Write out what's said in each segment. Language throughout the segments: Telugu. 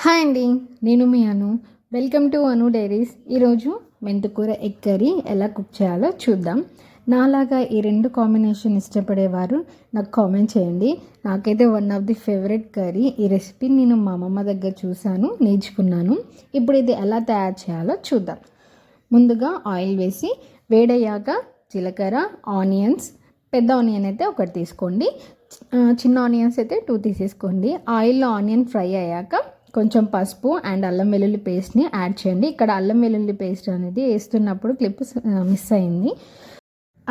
హాయ్ అండి నేను మీ Anu. Welcome to Anu diaries ఈరోజు మెంతుకూర ఎగ్ కర్రీ ఎలా కుక్ చేయాలో చూద్దాం. నాలాగా ఈ రెండు కాంబినేషన్ ఇష్టపడేవారు నాకు కామెంట్ చేయండి. నాకైతే one of the favourite curry ఈ రెసిపీ నేను మా అమ్మమ్మ దగ్గర చూశాను నేర్చుకున్నాను. ఇప్పుడు ఇది ఎలా తయారు చేయాలో చూద్దాం. ముందుగా ఆయిల్ వేసి వేడయ్యాక జీలకర్ర ఆనియన్స్ పెద్ద ఆనియన్ అయితే ఒకటి తీసుకోండి. చిన్న ఆనియన్స్ అయితే టూ తీసేసుకోండి. ఆయిల్లో ఆనియన్ ఫ్రై అయ్యాక కొంచెం పసుపు అండ్ అల్లం వెల్లుల్లి పేస్ట్ని యాడ్ చేయండి. ఇక్కడ అల్లం వెల్లుల్లి పేస్ట్ అనేది వేస్తున్నప్పుడు క్లిప్ మిస్ uh, అయింది.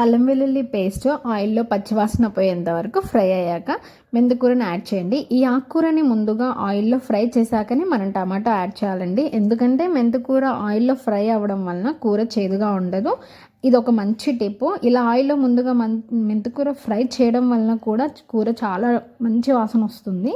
అల్లం వెల్లుల్లి పేస్ట్ ఆయిల్లో పచ్చివాసన పోయేంత వరకు ఫ్రై అయ్యాక మెందుకూరని యాడ్ చేయండి. ఈ ఆకుకూరని ముందుగా ఆయిల్లో ఫ్రై చేశాకనే మనం టమాటో యాడ్ చేయాలండి. ఎందుకంటే మెంతికూర ఆయిల్లో ఫ్రై అవ్వడం వలన కూర చేదుగా ఉండదు. ఇది ఒక మంచి టిప్. ఇలా ఆయిల్లో ముందుగా మన్ మెంతుకూర ఫ్రై చేయడం వలన కూడా కూర చాలా మంచి వాసన వస్తుంది.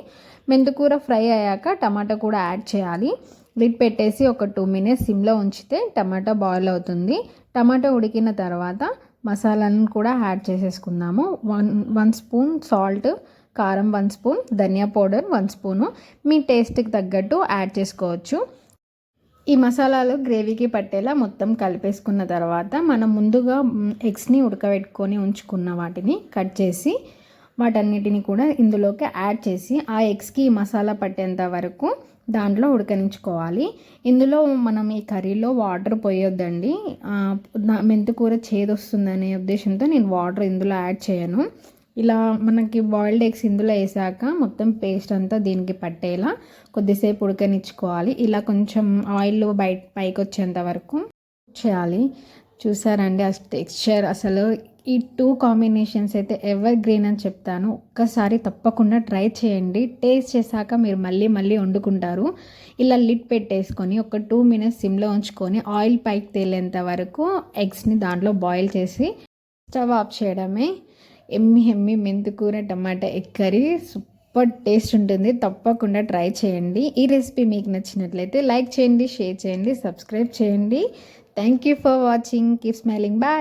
మెంతుకూర ఫ్రై అయ్యాక టమాటా కూడా యాడ్ చేయాలి. లిడ్ పెట్టేసి ఒక టూ మినిట్స్ సిమ్లో ఉంచితే టమాటా బాయిల్ అవుతుంది. టమాటా ఉడికిన తర్వాత మసాలాను కూడా యాడ్ చేసేసుకుందాము. వన్ వన్ స్పూన్ సాల్ట్ కారం వన్ స్పూన్ ధనియా పౌడర్ వన్ స్పూను. మీ టేస్ట్కి తగ్గట్టు యాడ్ చేసుకోవచ్చు. ఈ మసాలాలు గ్రేవీకి పట్టేలా మొత్తం కలిపేసుకున్న తర్వాత మనం ముందుగా ఎగ్స్ని ఉడకబెట్టుకొని ఉంచుకున్న వాటిని కట్ చేసి వాటన్నిటిని కూడా ఇందులోకి యాడ్ చేసి ఆ ఎగ్స్కి మసాలా పట్టేంత వరకు దాంట్లో ఉడకనించుకోవాలి. ఇందులో మనం ఈ కర్రీలో వాటర్ పోయొద్దండి. మెంతికూర చేదు వస్తుందనే ఉద్దేశంతో నేను వాటర్ ఇందులో యాడ్ చేయను. ఇలా మనకి బాయిల్డ్ ఎగ్స్ ఇందులో వేసాక మొత్తం పేస్ట్ అంతా దీనికి పట్టేలా కొద్దిసేపు ఉడకనిచ్చుకోవాలి. ఇలా కొంచెం ఆయిల్ బయట పైకి వచ్చేంత వరకు చేయాలి. చూసారండి ఆ టెక్స్చర్ అసలు ఈ టూ కాంబినేషన్స్ అయితే ఎవర్ గ్రీన్ అని చెప్తాను. ఒక్కసారి తప్పకుండా ట్రై చేయండి. టేస్ట్ చేశాక మీరు మళ్ళీ మళ్ళీ వండుకుంటారు. ఇలా లిడ్ పెట్టేసుకొని ఒక టూ మినిట్స్ సిమ్లో ఉంచుకొని ఆయిల్ పైకి తేలేంత వరకు ఎగ్స్ని దాంట్లో బాయిల్ చేసి స్టవ్ ఆఫ్ చేయడమే. ఎమ్మి ఎమ్మి మెంతుకూర టమాటా ఎగ్ కర్రీ సూపర్ టేస్ట్ ఉంటుంది. తప్పకుండా ట్రై చేయండి. ఈ రెసిపీ మీకు నచ్చినట్లయితే లైక్ చేయండి షేర్ చేయండి సబ్స్క్రైబ్ చేయండి. Thank you for watching. Keep smiling. Bye.